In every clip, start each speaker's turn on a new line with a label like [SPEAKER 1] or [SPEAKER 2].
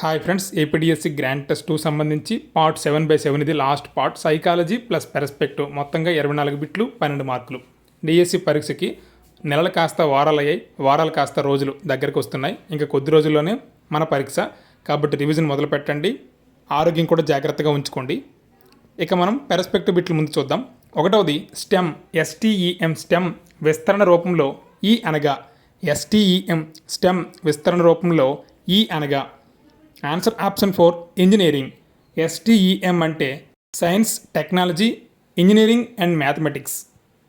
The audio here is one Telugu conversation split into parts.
[SPEAKER 1] Hi friends APDSC grand test two సంబంధించి పార్ట్ సెవెన్ బై సెవెన్ ఇది last part psychology plus perspective మొత్తంగా ఇరవై నాలుగు బిట్లు పన్నెండు మార్కులు. డిఎస్సి పరీక్షకి నెలలు కాస్త వారాలు అయ్యాయి వారాలు కాస్త రోజులు దగ్గరకు వస్తున్నాయి. ఇంకా కొద్ది రోజుల్లోనే మన పరీక్ష. కాబట్టి రివిజన్ మొదలు పెట్టండి. ఆరోగ్యం కూడా జాగ్రత్తగా ఉంచుకోండి. ఇక మనం పెరస్పెక్టివ్ బిట్లు ముందు చూద్దాం. ఒకటవది స్టెమ్ ఎస్టీఈఎం స్టెమ్ విస్తరణ రూపంలో ఈ అనగా ఎస్టీఈఎం స్టెమ్ విస్తరణ రూపంలో ఈ అనగా answer option four engineering. STEM అంటే science technology engineering and mathematics.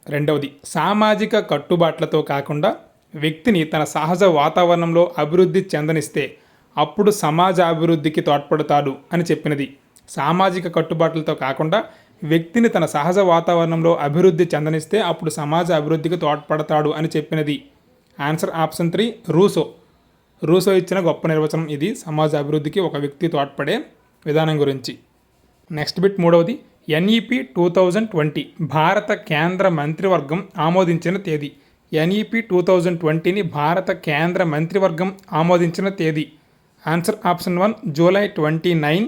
[SPEAKER 1] రెండవది సామాజిక కట్టుబాట్లతో కాకుండా వ్యక్తిని తన సహజ వాతావరణంలో అభివృద్ధి చెందనిస్తే అప్పుడు సమాజ అభివృద్ధికి తోడ్పడతాడు అని చెప్పినది. సామాజిక కట్టుబాట్లతో కాకుండా వ్యక్తిని తన సహజ వాతావరణంలో అభివృద్ధి చెందనిస్తే అప్పుడు సమాజ అభివృద్ధికి తోడ్పడతాడు అని చెప్పినది. Answer option three Rousseau. Rousseau ఇచ్చిన గొప్ప నిర్వచనం ఇది. సమాజ అభివృద్ధికి ఒక వ్యక్తి తోడ్పడే విధానం గురించి. నెక్స్ట్ బిట్ మూడవది. ఎన్ఈపి టూ థౌజండ్ ట్వంటీ భారత కేంద్ర మంత్రివర్గం ఆమోదించిన తేదీ. ఎన్ఈపి టూ థౌజండ్ ట్వంటీని భారత కేంద్ర మంత్రివర్గం ఆమోదించిన తేదీ. Answer option one July twenty nine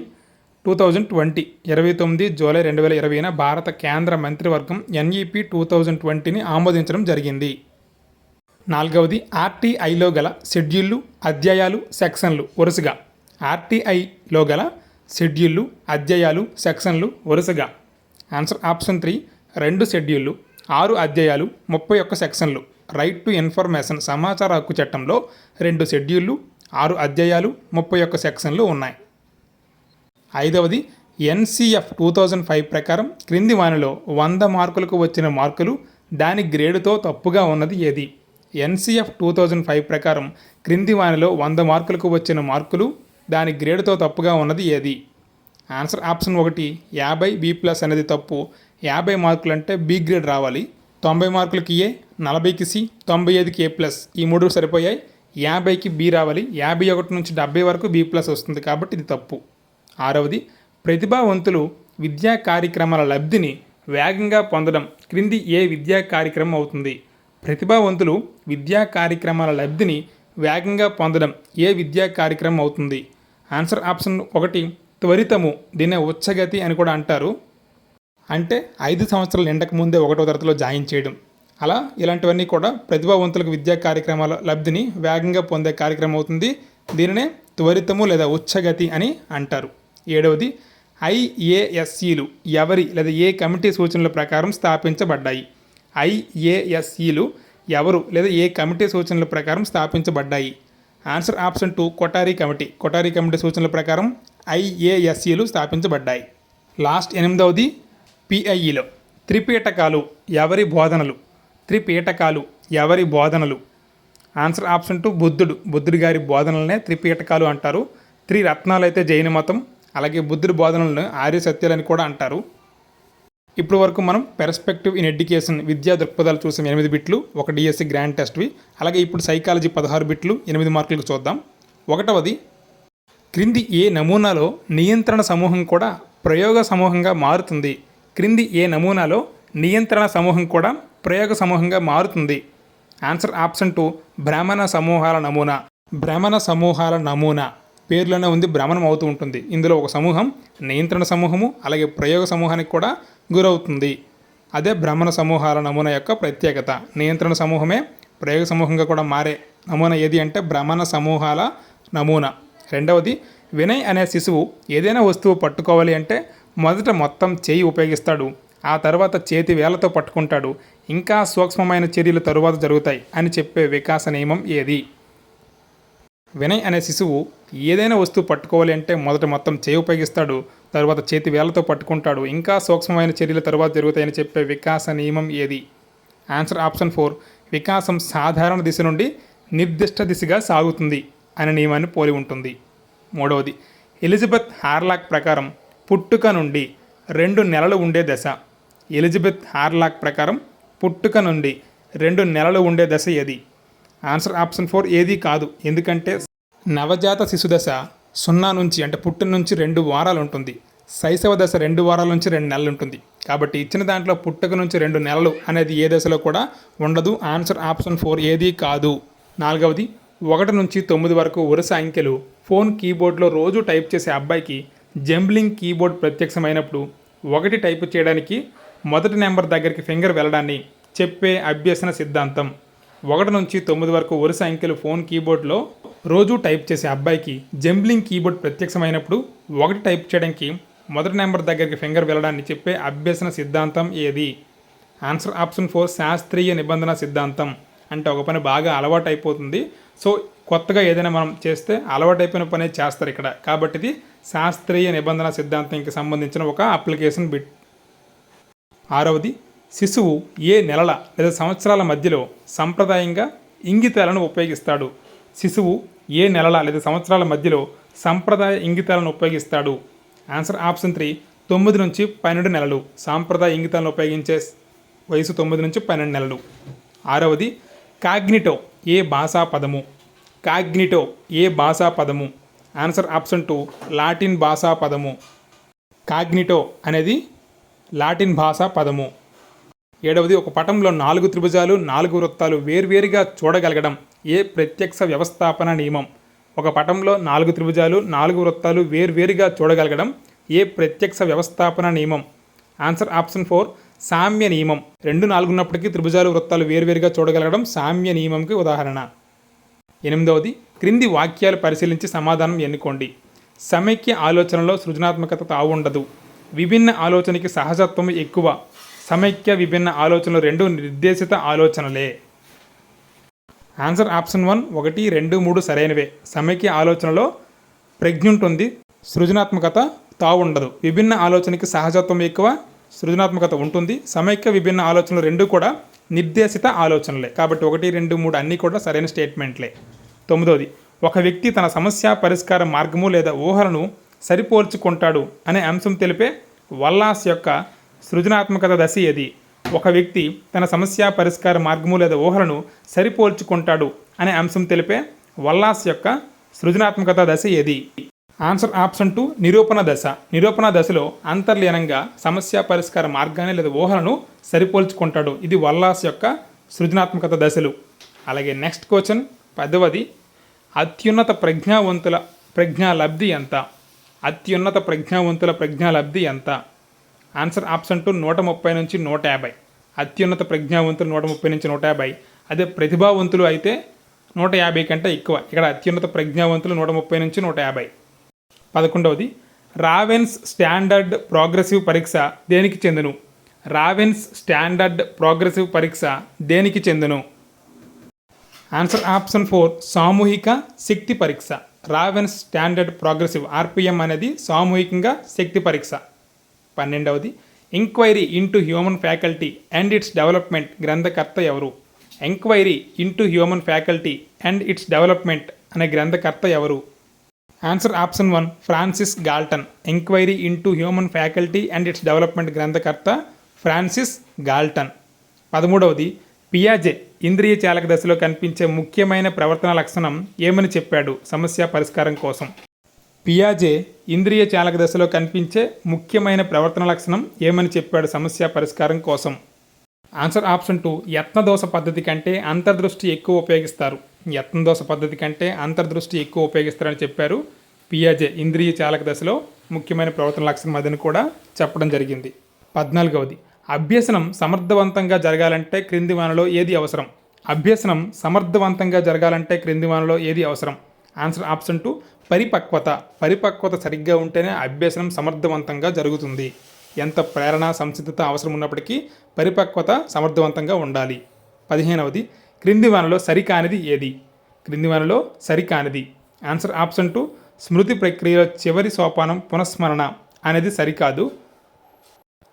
[SPEAKER 1] two thousand twenty ఇరవై తొమ్మిది జూలై రెండు వేల ఇరవైన భారత కేంద్ర మంత్రివర్గం ఎన్ఈపి టూ థౌజండ్ ట్వంటీని ఆమోదించడం జరిగింది. నాలుగవది ఆర్టీఐలో గల షెడ్యూళ్ళు అధ్యాయాలు సెక్షన్లు వరుసగా. ఆర్టీఐలో గల షెడ్యూళ్ళు అధ్యాయాలు సెక్షన్లు వరుసగా. ఆన్సర్ ఆప్షన్ త్రీ రెండు షెడ్యూళ్ళు ఆరు అధ్యాయాలు ముప్పై ఒక్క సెక్షన్లు. రైట్ టు ఇన్ఫర్మేషన్ సమాచార హక్కు చట్టంలో రెండు షెడ్యూళ్ళు ఆరు అధ్యాయాలు ముప్పై ఒక్క సెక్షన్లు ఉన్నాయి. ఐదవది ఎన్సిఎఫ్ టూ థౌజండ్ ఫైవ్ ప్రకారం క్రింది వానిలో వంద మార్కులకు వచ్చిన మార్కులు దాని గ్రేడుతో తప్పుగా ఉన్నది ఏది? ఎన్సిఎఫ్ టూ థౌజండ్ ఫైవ్ ప్రకారం క్రింది వానిలో వంద మార్కులకు వచ్చిన మార్కులు దాని గ్రేడ్తో తప్పుగా ఉన్నది ఏది? ఆన్సర్ ఆప్షన్ ఒకటి యాభై బి ప్లస్ అనేది తప్పు. యాభై మార్కులు అంటే బి గ్రేడ్ రావాలి. తొంభై మార్కులకి ఏ నలభైకి సి తొంభై ఐదుకి ఏ ప్లస్? ఈ మూడు సరిపోయాయి. యాభైకి బి రావాలి. యాభై ఒకటి నుంచి డెబ్బై వరకు బి ప్లస్ వస్తుంది కాబట్టి ఇది తప్పు. ఆరవది ప్రతిభావంతులు విద్యా కార్యక్రమాల లబ్ధిని వేగంగా పొందడం క్రింది ఏ విద్యా కార్యక్రమం అవుతుంది? ప్రతిభావంతులు విద్యా కార్యక్రమాల లబ్ధిని వేగంగా పొందడం ఏ విద్యా కార్యక్రమం అవుతుంది? ఆన్సర్ ఆప్షన్ ఒకటి త్వరితము దీనే ఉచ్చగతి అని కూడా అంటారు. అంటే ఐదు సంవత్సరాలు నిండక ముందే ఒకటో తరగతిలో జాయిన్ చేయడం. అలా ఇలాంటివన్నీ కూడా ప్రతిభావంతులకు విద్యా కార్యక్రమాల లబ్ధిని వేగంగా పొందే కార్యక్రమం అవుతుంది. దీనినే త్వరితము లేదా ఉచ్చగతి అని అంటారు. ఏడవది ఐఏఎస్సీలు ఎవరి లేదా ఏ కమిటీ సూచనల ప్రకారం స్థాపించబడ్డాయి? ఐఏఎస్ఈలు ఎవరు లేదా ఏ కమిటీ సూచనల ప్రకారం స్థాపించబడ్డాయి? Answer option two Kothari committee. Kothari committee సూచనల ప్రకారం ఐఏఎస్ఈలు స్థాపించబడ్డాయి. లాస్ట్ ఎనిమిదవది పిఐఈలో. త్రిపీఠకాలు ఎవరి బోధనలు? త్రిపీఠకాలు ఎవరి బోధనలు? ఆన్సర్ ఆప్షన్ టూ బుద్ధుడు. బుద్ధుడి గారి బోధనలనే త్రిపీఠకాలు అంటారు. త్రి రత్నాలు అయితే జైన మతం అలాగే బుద్ధుడి బోధనలను ఆర్య సత్యాలని కూడా అంటారు. ఇప్పుడు వరకు మనం పెర్స్పెక్టివ్ ఇన్ ఎడ్యుకేషన్ విద్యా దృక్పథాలు చూసాం ఎనిమిది బిట్లు ఒక డిఎస్సి గ్రాండ్ టెస్ట్వి అలాగే ఇప్పుడు సైకాలజీ పదహారు బిట్లు ఎనిమిది మార్కులకు చూద్దాం. ఒకటవది క్రింది ఏ నమూనాలో నియంత్రణ సమూహం కూడా ప్రయోగ సమూహంగా మారుతుంది? క్రింది ఏ నమూనాలో నియంత్రణ సమూహం కూడా ప్రయోగ సమూహంగా మారుతుంది? ఆన్సర్ ఆప్షన్ టూ బ్రాహ్మణ సమూహాల నమూనా. భ్రమణ సమూహాల నమూనా. పేర్లోనే ఉంది భ్రమణం అవుతూ ఉంటుంది. ఇందులో ఒక సమూహం నియంత్రణ సమూహము అలాగే ప్రయోగ సమూహానికి కూడా గురవుతుంది. అదే భ్రమణ సమూహాల నమూనా యొక్క ప్రత్యేకత. నియంత్రణ సమూహమే ప్రయోగ సమూహంగా కూడా మారే నమూనా ఏది అంటే భ్రమణ సమూహాల నమూనా. రెండవది వినయ్ అనే శిశువు ఏదైనా వస్తువు పట్టుకోవాలి అంటే మొదట మొత్తం చేయి ఉపయోగిస్తాడు. ఆ తర్వాత చేతి వేలతో పట్టుకుంటాడు. ఇంకా సూక్ష్మమైన చర్యలు తరువాత జరుగుతాయి అని చెప్పే వికాస నియమం ఏది? వినయ్ అనే శిశువు ఏదైనా వస్తువు పట్టుకోవాలి అంటే మొదట మొత్తం చేయి ఉపయోగిస్తాడు తర్వాత చేతి వేలతో పట్టుకుంటాడు. ఇంకా సూక్ష్మమైన చర్యల తరువాత జరుగుతాయని చెప్పే వికాస నియమం ఏది? Answer option four. వికాసం సాధారణ దిశ నుండి నిర్దిష్ట దిశగా సాగుతుంది అనే నియమాన్ని పోలి ఉంటుంది. మూడవది. ఎలిజబెత్ హార్లాక్ ప్రకారం పుట్టుక నుండి రెండు నెలలు ఉండే దశ. ఎలిజబెత్ హార్లాక్ ప్రకారం పుట్టుక నుండి రెండు నెలలు ఉండే దశ ఏది? ఆన్సర్ ఆప్షన్ ఫోర్ ఏది కాదు. ఎందుకంటే నవజాత శిశుదశ సున్నా నుంచి అంటే పుట్టిన నుంచి రెండు వారాలు ఉంటుంది. శైశవ దశ రెండు వారాల నుంచి రెండు నెలలు ఉంటుంది. కాబట్టి ఇచ్చిన దాంట్లో పుట్టుక నుంచి రెండు నెలలు అనేది ఏ దశలో కూడా ఉండదు. ఆన్సర్ ఆప్షన్ ఫోర్ ఏది కాదు. నాలుగవది ఒకటి నుంచి తొమ్మిది వరకు వరుస అంకెలు ఫోన్ కీబోర్డ్లో రోజు టైప్ చేసే అబ్బాయికి జంబ్లింగ్ కీబోర్డ్ ప్రత్యక్షమైనప్పుడు ఒకటి టైప్ చేయడానికి మొదటి నెంబర్ దగ్గరికి ఫింగర్ వెళ్ళడాన్ని చెప్పే అభ్యసన సిద్ధాంతం. ఒకటి నుంచి తొమ్మిది వరకు వరుస అంకెలు ఫోన్ కీబోర్డ్లో రోజు టైప్ చేసే అబ్బాయికి జంబ్లింగ్ కీబోర్డ్ ప్రత్యక్షమైనప్పుడు ఒకటి టైప్ చేయడానికి మొదటి నెంబర్ దగ్గరికి ఫింగర్ వెళ్ళడాన్ని చెప్పే అభ్యసన సిద్ధాంతం ఏది? ఆన్సర్ ఆప్షన్ ఫోర్ శాస్త్రీయ నిబంధన సిద్ధాంతం. అంటే ఒక పని బాగా అలవాటు అయిపోతుంది సో కొత్తగా ఏదైనా మనం చేస్తే అలవాటు అయిపోయిన పనే చేస్తారు ఇక్కడ. కాబట్టి ఇది శాస్త్రీయ నిబంధన సిద్ధాంతంకి సంబంధించిన ఒక అప్లికేషన్ బిట్. ఆరవది శిశువు ఏ నెలల లేదా సంవత్సరాల మధ్యలో సంప్రదాయంగా ఇంగితాలను ఉపయోగిస్తాడు? శిశువు ఏ నెలల లేదా సంవత్సరాల మధ్యలో సంప్రదాయ ఇంగితాలను ఉపయోగిస్తాడు? Answer option three. తొమ్మిది నుంచి పన్నెండు నెలలు సాంప్రదాయ ఇంగితాలను ఉపయోగించే వయసు తొమ్మిది నుంచి పన్నెండు నెలలు. ఆరవది కాగ్నిటో ఏ భాషా పదము? కాగ్నిటో ఏ భాషా పదము? Answer option two. లాటిన్ భాషా పదము. కాగ్నిటో అనేది లాటిన్ భాషా పదము. ఏడవది ఒక పటంలో నాలుగు త్రిభుజాలు నాలుగు వృత్తాలు వేర్వేరుగా చూడగలగడం. ఏ ప్రత్యక్ష వ్యవస్థాపన నియమం? ఒక పటంలో నాలుగు త్రిభుజాలు నాలుగు వృత్తాలు వేర్వేరుగా చూడగలగడం ఏ ప్రత్యక్ష వ్యవస్థాపన నియమం? ఆన్సర్ ఆప్షన్ ఫోర్ సామ్య నియమం. రెండు నాలుగున్నప్పటికీ త్రిభుజాలు వృత్తాలు వేర్వేరుగా చూడగలగడం సామ్య నియమంకి ఉదాహరణ. ఎనిమిదవది క్రింది వాక్యాలు పరిశీలించి సమాధానం ఎన్నుకోండి. సమైక్య ఆలోచనలో సృజనాత్మకత తావుండదు. విభిన్న ఆలోచనకి సహజత్వం ఎక్కువ. సమైక్య విభిన్న ఆలోచనలు రెండు నిర్దేశిత ఆలోచనలే. ఆన్సర్ ఆప్షన్ వన్ ఒకటి రెండు మూడు సరైనవే. సమైక్య ఆలోచనలో ప్రజ్ఞ ఉంటుంది సృజనాత్మకత తావుండదు. విభిన్న ఆలోచనకి సహజత్వం ఎక్కువ సృజనాత్మకత ఉంటుంది. సమైక్య విభిన్న ఆలోచనలు రెండు కూడా నిర్దేశిత ఆలోచనలే. కాబట్టి ఒకటి రెండు మూడు అన్నీ కూడా సరైన స్టేట్మెంట్లే. తొమ్మిదోది ఒక వ్యక్తి తన సమస్య పరిష్కార మార్గము లేదా ఊహలను సరిపోల్చుకుంటాడు అనే అంశం తెలిపే వల్లాస్ యొక్క సృజనాత్మకత దశ ఏది? ఒక వ్యక్తి తన సమస్య పరిష్కార మార్గము లేదా ఊహలను సరిపోల్చుకుంటాడు అనే అంశం తెలిపే వల్లాస్ యొక్క సృజనాత్మకత దశ ఏది? ఆన్సర్ ఆప్షన్ టూ నిరూపణ దశ. నిరూపణ దశలో అంతర్లీనంగా సమస్య పరిష్కార మార్గాన్ని లేదా ఊహలను సరిపోల్చుకుంటాడు. ఇది వల్లాస్ యొక్క సృజనాత్మకత దశలు. అలాగే నెక్స్ట్ క్వశ్చన్ పదవది అత్యున్నత ప్రజ్ఞావంతుల ప్రజ్ఞా లబ్ధి ఎంత? అత్యున్నత ప్రజ్ఞావంతుల ప్రజ్ఞా లబ్ధి ఎంత? ఆన్సర్ ఆప్షన్ టూ నూట ముప్పై నుంచి నూట యాభై. అత్యున్నత ప్రజ్ఞావంతులు నూట ముప్పై నుంచి నూట యాభై. అదే ప్రతిభావంతులు అయితే నూట యాభై కంటే ఎక్కువ. ఇక్కడ అత్యున్నత ప్రజ్ఞావంతులు నూట ముప్పై నుంచి నూట యాభై. పదకొండవది రావెన్స్ స్టాండర్డ్ ప్రోగ్రెసివ్ పరీక్ష దేనికి చెందును? రావెన్స్ స్టాండర్డ్ ప్రోగ్రెసివ్ పరీక్ష దేనికి చెందును? ఆన్సర్ ఆప్షన్ ఫోర్ సామూహిక శక్తి పరీక్ష. రావెన్స్ స్టాండర్డ్ ప్రోగ్రెసివ్ ఆర్పిఎం అనేది సామూహికంగా శక్తి పరీక్ష. పన్నెండవది enquiry into human faculty and its development గ్రంథకర్త ఎవరు? Enquiry into human faculty and its development అనే గ్రంథకర్త ఎవరు? Answer option one Francis Galton enquiry into human faculty and its development గ్రంథకర్త ఫ్రాన్సిస్ గాల్టన్ పదమూడవది పియాజే ఇంద్రియ చాలక దశలో కనిపించే ముఖ్యమైన ప్రవర్తన లక్షణం ఏమని చెప్పాడు? సమస్య పరిష్కారం కోసం. పియాజే ఇంద్రియ చాలక దశలో కనిపించే ముఖ్యమైన ప్రవర్తన లక్షణం ఏమని చెప్పాడు సమస్య పరిష్కారం కోసం? ఆన్సర్ ఆప్షన్ టూ యత్నదోష పద్ధతి కంటే అంతర్దృష్టి ఎక్కువ ఉపయోగిస్తారు. యత్నదోష పద్ధతి కంటే అంతర్దృష్టి ఎక్కువ ఉపయోగిస్తారని చెప్పారు పియాజే ఇంద్రియ చాలక దశలో ముఖ్యమైన ప్రవర్తన లక్షణం అదని కూడా చెప్పడం జరిగింది. పద్నాలుగవది అభ్యసనం సమర్థవంతంగా జరగాలంటే క్రింది వానలో ఏది అవసరం? అభ్యసనం సమర్థవంతంగా జరగాలంటే క్రింది వానలో ఏది అవసరం? ఆన్సర్ ఆప్షన్ టూ పరిపక్వత పరిపక్వత సరిగ్గా ఉంటేనే అభ్యసనం సమర్థవంతంగా జరుగుతుంది. ఎంత ప్రేరణ సంసిద్ధత అవసరం ఉన్నప్పటికీ పరిపక్వత సమర్థవంతంగా ఉండాలి. పదిహేనవది క్రింది వనలో సరికానిది ఏది? క్రింది వనలో సరికానిది. ఆన్సర్ ఆప్షన్ టూ స్మృతి ప్రక్రియలో చివరి సోపానం పునఃస్మరణ అనేది సరికాదు.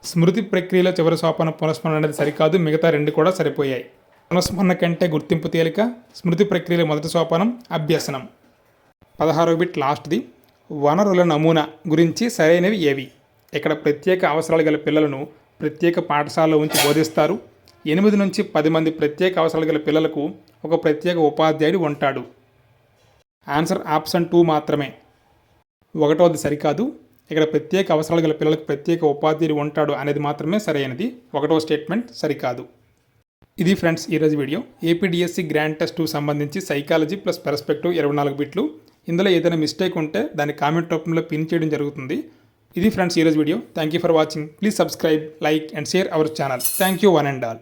[SPEAKER 1] స్మృతి ప్రక్రియలో చివరి సోపానం పునఃస్మరణ అనేది సరికాదు. మిగతా రెండు కూడా సరిపోయాయి. పునఃస్మరణ కంటే గుర్తింపు తేలిక స్మృతి ప్రక్రియలో మొదటి సోపానం అభ్యసనం. పదహారవ బిట్ లాస్ట్ది. వనరుల నమూనా గురించి సరైనవి ఏవి? ఇక్కడ ప్రత్యేక అవసరాలు గల పిల్లలను ప్రత్యేక పాఠశాలలో ఉంచి బోధిస్తారు. ఎనిమిది నుంచి పది మంది ప్రత్యేక అవసరాలు గల పిల్లలకు ఒక ప్రత్యేక ఉపాధ్యాయుడు ఉంటాడు. ఆన్సర్ ఆప్షన్ టూ మాత్రమే. ఒకటోది సరికాదు. ఇక్కడ ప్రత్యేక అవసరాలు గల పిల్లలకు ప్రత్యేక ఉపాధ్యాయుడు ఉంటాడు అనేది మాత్రమే సరైనది. ఒకటో స్టేట్మెంట్ సరికాదు. ఇది ఫ్రెండ్స్ ఈరోజు వీడియో. ఏపీడిఎస్సి గ్రాండ్ టెస్ట్ సంబంధించి సైకాలజీ ప్లస్ పెర్స్పెక్టివ్ ఇరవై నాలుగు బిట్లు. ఇందులో ఏదైనా మిస్టేక్ ఉంటే దాన్ని కామెంట్ రూపంలో పిన్ చేయడం జరుగుతుంది. ఇది ఫ్రెండ్స్ ఈరోజు video thank you for watching please subscribe like and share our channel thank you one and all